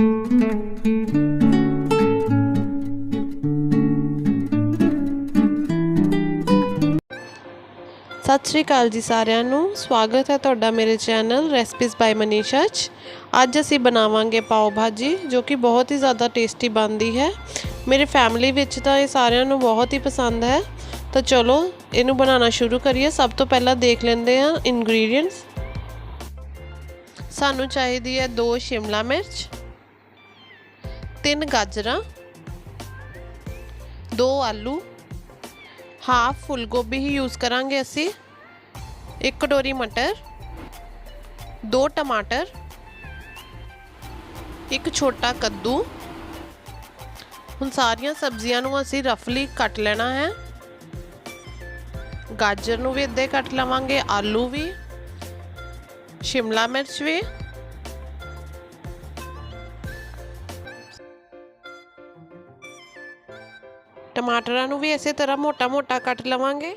ਸਤਿ ਸ਼੍ਰੀ ਅਕਾਲ ਜੀ ਸਾਰਿਆਂ ਨੂੰ। ਸਵਾਗਤ ਹੈ ਤੁਹਾਡਾ ਮੇਰੇ ਚੈਨਲ ਰੈਸਪੀਜ਼ ਬਾਈ ਮਨੀਸ਼ਾ 'ਚ। ਅੱਜ ਅਸੀਂ ਬਣਾਵਾਂਗੇ ਪਾਓ ਭਾਜੀ, ਜੋ ਕਿ ਬਹੁਤ ਹੀ ਜ਼ਿਆਦਾ ਟੇਸਟੀ ਬਣਦੀ ਹੈ। ਮੇਰੇ ਫੈਮਿਲੀ ਵਿੱਚ ਤਾਂ ਇਹ ਸਾਰਿਆਂ ਨੂੰ ਬਹੁਤ ਹੀ ਪਸੰਦ ਹੈ। ਤਾਂ ਚਲੋ, ਇਹਨੂੰ ਬਣਾਉਣਾ ਸ਼ੁਰੂ ਕਰੀਏ। ਸਭ ਤੋਂ ਪਹਿਲਾਂ ਦੇਖ ਲੈਂਦੇ ਹਾਂ ਇਨਗਰੀਡੀਅੰਟਸ ਸਾਨੂੰ ਚਾਹੀਦੀ ਹੈ ਦੋ ਸ਼ਿਮਲਾ ਮਿਰਚ ਤਿੰਨ ਗਾਜਰਾਂ, ਦੋ ਆਲੂ, ਹਾਫ ਫੁੱਲ ਗੋਭੀ ਹੀ ਯੂਜ਼ ਕਰਾਂਗੇ ਅਸੀਂ, ਇੱਕ ਕਟੋਰੀ ਮਟਰ, ਦੋ ਟਮਾਟਰ, ਇੱਕ ਛੋਟਾ ਕੱਦੂ। ਹੁਣ ਸਾਰੀਆਂ ਸਬਜ਼ੀਆਂ ਨੂੰ ਅਸੀਂ ਰਫਲੀ ਕੱਟ ਲੈਣਾ ਹੈ। ਗਾਜਰ ਨੂੰ ਵੀ ਇੱਦਾਂ ਕੱਟ ਲਵਾਂਗੇ, ਆਲੂ ਵੀ, ਸ਼ਿਮਲਾ ਮਿਰਚ ਵੀ ਟਮਾਟਰਾਂ ਨੂੰ ਵੀ ਇਸੇ ਤਰ੍ਹਾਂ ਮੋਟਾ-ਮੋਟਾ ਕੱਟ ਲਵਾਂਗੇ।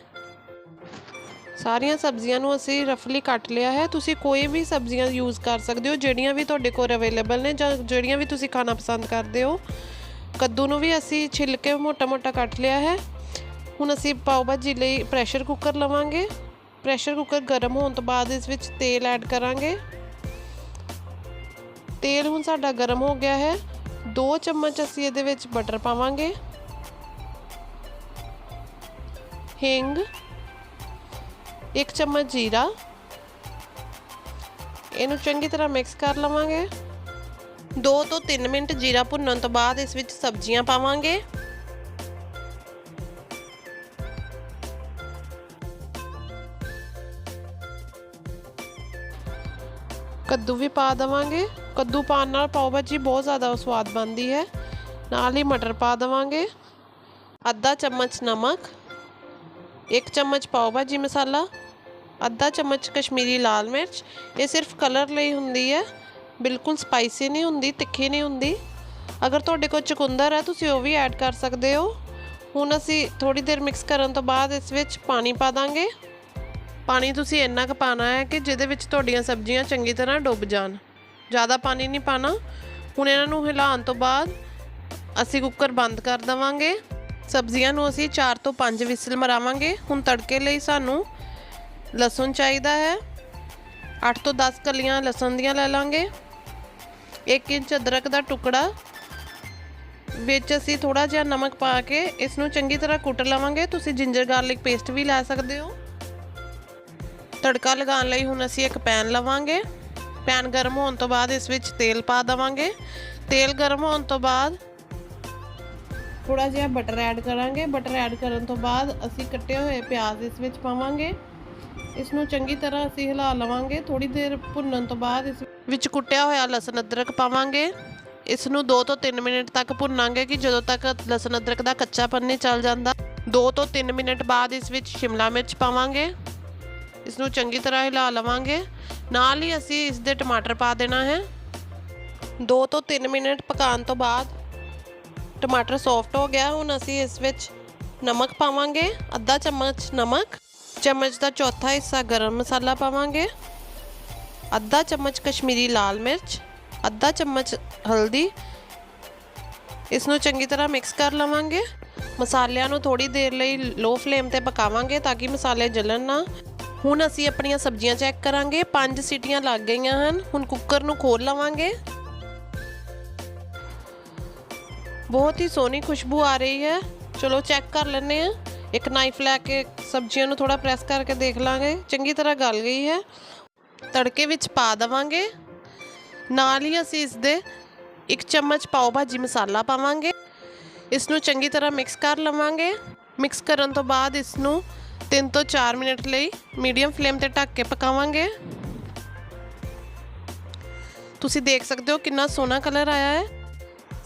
ਸਾਰੀਆਂ ਸਬਜ਼ੀਆਂ ਨੂੰ ਅਸੀਂ ਰਫਲੀ ਕੱਟ ਲਿਆ ਹੈ। ਤੁਸੀਂ ਕੋਈ ਵੀ ਸਬਜ਼ੀਆਂ ਯੂਜ਼ ਕਰ ਸਕਦੇ ਹੋ, ਜਿਹੜੀਆਂ ਵੀ ਤੁਹਾਡੇ ਕੋਲ ਅਵੇਲੇਬਲ ਨੇ ਜਾਂ ਜਿਹੜੀਆਂ ਵੀ ਤੁਸੀਂ ਖਾਣਾ ਪਸੰਦ ਕਰਦੇ ਹੋ। ਕੱਦੂ ਨੂੰ ਵੀ ਅਸੀਂ ਛਿੱਲ ਕੇ ਮੋਟਾ-ਮੋਟਾ ਕੱਟ ਲਿਆ ਹੈ। ਹੁਣ ਅਸੀਂ ਪਾਓ ਭਾਜੀ ਲਈ ਪ੍ਰੈਸ਼ਰ ਕੁੱਕਰ ਲਵਾਂਗੇ। ਪ੍ਰੈਸ਼ਰ ਕੁੱਕਰ ਗਰਮ ਹੋਣ ਤੋਂ ਬਾਅਦ ਇਸ ਵਿੱਚ ਤੇਲ ਐਡ ਕਰਾਂਗੇ। ਤੇਲ ਹੁਣ ਸਾਡਾ ਗਰਮ ਹੋ ਗਿਆ ਹੈ। 2 ਚਮਚ ਅਸੀਂ ਇਹਦੇ ਵਿੱਚ ਬਟਰ ਪਾਵਾਂਗੇ। ਹਿੰਗ, ਇੱਕ ਚਮਚ ਜੀਰਾ। ਇਹਨੂੰ ਚੰਗੀ ਤਰ੍ਹਾਂ ਮਿਕਸ ਕਰ ਲਵਾਂਗੇ। 2 ਤੋਂ 3 ਮਿੰਟ ਜੀਰਾ ਭੁੰਨਣ ਤੋਂ ਬਾਅਦ ਇਸ ਵਿੱਚ ਸਬਜ਼ੀਆਂ ਪਾਵਾਂਗੇ। ਕੱਦੂ ਵੀ ਪਾ ਦਵਾਂਗੇ। ਕੱਦੂ ਪਾਉਣ ਨਾਲ ਪਾਓ ਭਾਜੀ ਬਹੁਤ ਜ਼ਿਆਦਾ ਸਵਾਦ ਬਣਦੀ ਹੈ। ਨਾਲ ਹੀ ਮਟਰ ਪਾ ਦਵਾਂਗੇ। ਅੱਧਾ ਚਮਚ ਨਮਕ। ਇੱਕ ਚਮਚ ਪਾਓ ਭਾਜੀ ਮਸਾਲਾ ਅੱਧਾ ਚਮਚ ਕਸ਼ਮੀਰੀ ਲਾਲ ਮਿਰਚ ਇਹ ਸਿਰਫ ਕਲਰ ਲਈ ਹੁੰਦੀ ਹੈ ਬਿਲਕੁਲ ਸਪਾਈਸੀ ਨਹੀਂ ਹੁੰਦੀ ਤਿੱਖੀ ਨਹੀਂ ਹੁੰਦੀ ਅਗਰ ਤੁਹਾਡੇ ਕੋਲ ਚੁਕੰਦਰ ਹੈ ਤੁਸੀਂ ਉਹ ਵੀ ਐਡ ਕਰ ਸਕਦੇ ਹੋ ਹੁਣ ਅਸੀਂ ਥੋੜੀ ਦੇਰ ਮਿਕਸ ਕਰਨ ਤੋਂ ਬਾਅਦ ਇਸ ਵਿੱਚ ਪਾਣੀ ਪਾ ਦਾਂਗੇ ਪਾਣੀ ਤੁਸੀਂ ਇੰਨਾ ਕੁ ਪਾਣਾ ਹੈ ਕਿ ਜਿਹਦੇ ਵਿੱਚ ਤੁਹਾਡੀਆਂ ਸਬਜ਼ੀਆਂ ਚੰਗੀ ਤਰ੍ਹਾਂ ਡੁੱਬ ਜਾਣ ਜ਼ਿਆਦਾ ਪਾਣੀ ਨਹੀਂ ਪਾਣਾ ਹੁਣ ਇਹਨਾਂ ਨੂੰ ਹਿਲਾਉਣ ਤੋਂ ਬਾਅਦ ਅਸੀਂ ਕੁੱਕਰ ਬੰਦ ਕਰ ਦਵਾਂਗੇ ਸਬਜ਼ੀਆਂ ਨੂੰ ਅਸੀਂ 4 ਤੋਂ 5 ਵਿਸਲ ਮਰਾਵਾਂਗੇ। ਹੁਣ ਤੜਕੇ ਲਈ ਸਾਨੂੰ ਲਸਣ ਚਾਹੀਦਾ ਹੈ। 8 ਤੋਂ 10 ਕਲੀਆਂ ਲਸਣ ਦੀਆਂ ਲੈ ਲਾਂਗੇ। 1 ਇੰਚ ਅਦਰਕ ਦਾ ਟੁਕੜਾ, ਵਿੱਚ ਅਸੀਂ ਥੋੜਾ ਜਿਹਾ ਨਮਕ ਪਾ ਕੇ ਇਸ ਨੂੰ ਚੰਗੀ ਤਰ੍ਹਾਂ ਕੁੱਟ ਲਵਾਂਗੇ। ਤੁਸੀਂ ਜਿੰਜਰ ਗਾਰਲਿਕ ਪੇਸਟ ਵੀ ਲੈ ਸਕਦੇ ਹੋ। ਤੜਕਾ ਲਗਾਉਣ ਲਈ ਹੁਣ ਅਸੀਂ ਇੱਕ ਪੈਨ ਲਵਾਂਗੇ। ਪੈਨ ਗਰਮ ਹੋਣ ਤੋਂ ਬਾਅਦ ਇਸ ਵਿੱਚ ਤੇਲ ਪਾ ਦਵਾਂਗੇ। ਤੇਲ ਗਰਮ ਹੋਣ ਤੋਂ ਬਾਅਦ ਥੋੜਾ ਜਿਹਾ ਬਟਰ ਐਡ ਕਰਾਂਗੇ। ਬਟਰ ਐਡ ਕਰਨ ਤੋਂ ਬਾਅਦ ਅਸੀਂ ਕੱਟੇ ਹੋਏ ਪਿਆਜ਼ ਇਸ ਵਿੱਚ ਪਾਵਾਂਗੇ। ਇਸ ਨੂੰ ਚੰਗੀ ਤਰ੍ਹਾਂ ਅਸੀਂ ਹਿਲਾ ਲਵਾਂਗੇ। ਥੋੜੀ ਦੇਰ ਭੁੰਨਣ ਤੋਂ ਬਾਅਦ ਇਸ ਵਿੱਚ ਕੁੱਟਿਆ ਹੋਇਆ ਲਸਣ ਅਦਰਕ ਪਾਵਾਂਗੇ। ਇਸ ਨੂੰ 2 ਤੋਂ 3 ਮਿੰਟ ਤੱਕ ਭੁੰਨਾਂਗੇ ਕਿ ਜਦੋਂ ਤੱਕ ਲਸਣ ਅਦਰਕ ਦਾ ਕੱਚਾਪਨ ਨਹੀਂ ਚੱਲ ਜਾਂਦਾ। 2 ਤੋਂ 3 ਮਿੰਟ ਬਾਅਦ ਇਸ ਵਿੱਚ ਸ਼ਿਮਲਾ ਮਿਰਚ ਪਾਵਾਂਗੇ। ਇਸ ਨੂੰ ਚੰਗੀ ਤਰ੍ਹਾਂ ਹਿਲਾ ਲਵਾਂਗੇ। ਨਾਲ ਹੀ ਅਸੀਂ ਇਸ ਦੇ ਟਮਾਟਰ ਪਾ ਦੇਣਾ ਹੈ। 2 ਤੋਂ 3 ਮਿੰਟ ਪਕਾਉਣ ਤੋਂ ਬਾਅਦ ਟਮਾਟਰ ਸੌਫਟ ਹੋ ਗਿਆ, ਹੁਣ ਅਸੀਂ ਇਸ ਵਿੱਚ ਨਮਕ ਪਾਵਾਂਗੇ, ਅੱਧਾ ਚਮਚ ਨਮਕ, ਚਮਚ ਦਾ ਚੌਥਾ ਹਿੱਸਾ ਗਰਮ ਮਸਾਲਾ ਪਾਵਾਂਗੇ, ਅੱਧਾ ਚਮਚ ਕਸ਼ਮੀਰੀ ਲਾਲ ਮਿਰਚ, ਅੱਧਾ ਚਮਚ ਹਲਦੀ, ਇਸ ਨੂੰ ਚੰਗੀ ਤਰ੍ਹਾਂ ਮਿਕਸ ਕਰ ਲਵਾਂਗੇ, ਮਸਾਲਿਆਂ ਨੂੰ ਥੋੜੀ ਦੇਰ ਲਈ ਲੋ ਫਲੇਮ ਤੇ ਪਕਾਵਾਂਗੇ ਤਾਂ ਕਿ ਮਸਾਲੇ ਜਲਣ ਨਾ, ਹੁਣ ਅਸੀਂ ਆਪਣੀਆਂ ਸਬਜ਼ੀਆਂ ਚੈੱਕ ਕਰਾਂਗੇ, ਪੰਜ ਸੀਟੀਆਂ ਲੱਗ ਗਈਆਂ ਹਨ, ਹੁਣ ਕੁੱਕਰ ਨੂੰ ਖੋਲ ਲਵਾਂਗੇ ਬਹੁਤ ਹੀ ਸੋਹਣੀ ਖੁਸ਼ਬੂ ਆ ਰਹੀ ਹੈ। ਚਲੋ ਚੈੱਕ ਕਰ ਲੈਂਦੇ ਆ ਇੱਕ ਨਾਈਫ ਲੈ ਕੇ ਸਬਜ਼ੀਆਂ ਨੂੰ ਥੋੜਾ ਪ੍ਰੈਸ ਕਰਕੇ ਦੇਖ ਲਾਂਗੇ। ਚੰਗੀ ਤਰ੍ਹਾਂ ਗਲ ਗਈ ਹੈ। ਤੜਕੇ ਵਿੱਚ ਪਾ ਦਵਾਂਗੇ। ਨਾਲ ਹੀ ਅਸੀਂ ਇਸ ਦੇ ਇੱਕ ਚਮਚ ਪਾਓ ਭਾਜੀ ਮਸਾਲਾ ਪਾਵਾਂਗੇ। ਇਸ ਨੂੰ ਚੰਗੀ ਤਰ੍ਹਾਂ ਮਿਕਸ ਕਰ ਲਵਾਂਗੇ। ਮਿਕਸ ਕਰਨ ਤੋਂ ਬਾਅਦ ਇਸ ਨੂੰ 3 ਤੋਂ 4 ਮਿੰਟ ਲਈ ਮੀਡੀਅਮ ਫਲੇਮ ਤੇ ਢੱਕ ਕੇ ਪਕਾਵਾਂਗੇ। ਤੁਸੀਂ ਦੇਖ ਸਕਦੇ ਹੋ ਕਿੰਨਾ ਸੋਹਣਾ ਕਲਰ ਆਇਆ ਹੈ।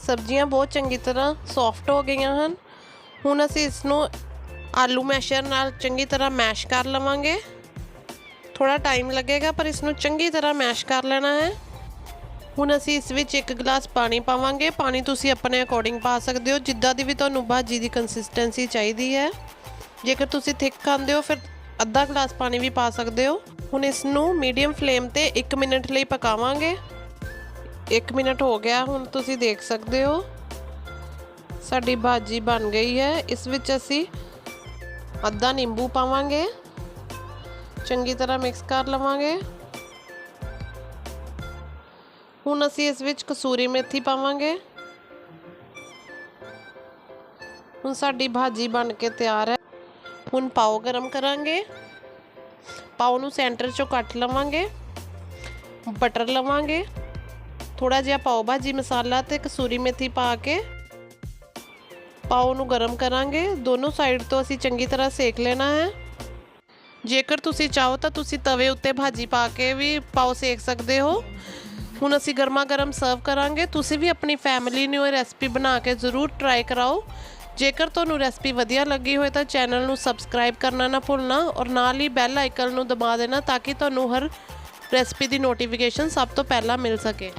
ਸਬਜ਼ੀਆਂ ਬਹੁਤ ਚੰਗੀ ਤਰ੍ਹਾਂ ਸੌਫਟ ਹੋ ਗਈਆਂ ਹਨ। ਹੁਣ ਅਸੀਂ ਇਸ ਨੂੰ ਆਲੂ ਮੈਸ਼ਰ ਨਾਲ ਚੰਗੀ ਤਰ੍ਹਾਂ ਮੈਸ਼ ਕਰ ਲਵਾਂਗੇ। ਥੋੜਾ ਟਾਈਮ ਲੱਗੇਗਾ, ਪਰ ਇਸ ਨੂੰ ਚੰਗੀ ਤਰ੍ਹਾਂ ਮੈਸ਼ ਕਰ ਲੈਣਾ ਹੈ। ਹੁਣ ਅਸੀਂ ਇਸ ਵਿੱਚ ਇੱਕ ਗਲਾਸ ਪਾਣੀ ਪਾਵਾਂਗੇ। ਪਾਣੀ ਤੁਸੀਂ ਆਪਣੇ ਅਕੋਰਡਿੰਗ ਪਾ ਸਕਦੇ ਹੋ, ਜਿੱਦਾਂ ਦੀ ਵੀ ਤੁਹਾਨੂੰ ਭਾਜੀ ਦੀ ਕੰਸਿਸਟੈਂਸੀ ਚਾਹੀਦੀ ਹੈ। ਜੇਕਰ ਤੁਸੀਂ ਥਿਕ ਖਾਂਦੇ ਹੋ, ਫਿਰ ਅੱਧਾ ਗਲਾਸ ਪਾਣੀ ਵੀ ਪਾ ਸਕਦੇ ਹੋ। ਹੁਣ ਇਸ ਨੂੰ ਮੀਡੀਅਮ ਫਲੇਮ ਤੇ 1 ਮਿੰਟ ਲਈ ਪਕਾਵਾਂਗੇ। 1 ਮਿੰਟ ਹੋ ਗਿਆ ਹੁਣ ਤੁਸੀਂ ਦੇਖ ਸਕਦੇ ਹੋ ਸਾਡੀ ਭਾਜੀ ਬਣ ਗਈ ਹੈ ਇਸ ਵਿੱਚ ਅਸੀਂ ਅੱਧਾ ਨਿੰਬੂ ਪਾਵਾਂਗੇ ਚੰਗੀ ਤਰ੍ਹਾਂ ਮਿਕਸ ਕਰ ਲਵਾਂਗੇ ਹੁਣ ਅਸੀਂ ਇਸ ਵਿੱਚ ਕਸੂਰੀ ਮੇਥੀ ਪਾਵਾਂਗੇ ਹੁਣ ਸਾਡੀ ਭਾਜੀ ਬਣ ਕੇ ਤਿਆਰ ਹੈ ਹੁਣ ਪਾਓ ਗਰਮ ਕਰਾਂਗੇ ਪਾਓ ਨੂੰ ਸੈਂਟਰ ਚੋਂ ਕੱਟ ਲਵਾਂਗੇ ਬਟਰ ਲਵਾਂਗੇ ਥੋੜਾ ਜਿਹਾ ਪਾਓ ਭਾਜੀ ਮਸਾਲਾ ਤੇ ਕਸੂਰੀ ਮੇਥੀ ਪਾ ਕੇ। ਪਾਓ ਨੂੰ ਗਰਮ ਕਰਾਂਗੇ। ਦੋਨੋਂ ਸਾਈਡ ਤੋਂ ਅਸੀਂ ਚੰਗੀ ਤਰ੍ਹਾਂ ਸੇਕ ਲੈਣਾ ਹੈ। ਜੇਕਰ ਤੁਸੀਂ ਚਾਹੋ ਤਾਂ ਤੁਸੀਂ ਤਵੇ ਉੱਤੇ ਭਾਜੀ ਪਾ ਕੇ ਵੀ ਪਾਓ ਸੇਕ ਸਕਦੇ ਹੋ। ਹੁਣ ਅਸੀਂ ਗਰਮਾ ਗਰਮ ਸਰਵ ਕਰਾਂਗੇ। ਤੁਸੀਂ ਵੀ ਆਪਣੀ ਫੈਮਿਲੀ ਨੂੰ ਇਹ ਰੈਸਪੀ ਬਣਾ ਕੇ ਜ਼ਰੂਰ ਟਰਾਈ ਕਰਾਓ। ਜੇਕਰ ਤੁਹਾਨੂੰ ਰੈਸਪੀ ਵਧੀਆ ਲੱਗੀ ਹੋਵੇ ਤਾਂ ਚੈਨਲ ਨੂੰ ਸਬਸਕ੍ਰਾਈਬ ਕਰਨਾ ਨਾ ਭੁੱਲਣਾ ਔਰ ਨਾਲ ਹੀ ਬੈਲ ਆਈਕਨ ਨੂੰ ਦਬਾ ਦੇਣਾ ਤਾਂ ਕਿ ਤੁਹਾਨੂੰ ਹਰ ਰੈਸਪੀ ਦੀ ਨੋਟੀਫਿਕੇਸ਼ਨ ਸਭ ਤੋਂ ਪਹਿਲਾਂ ਮਿਲ ਸਕੇ।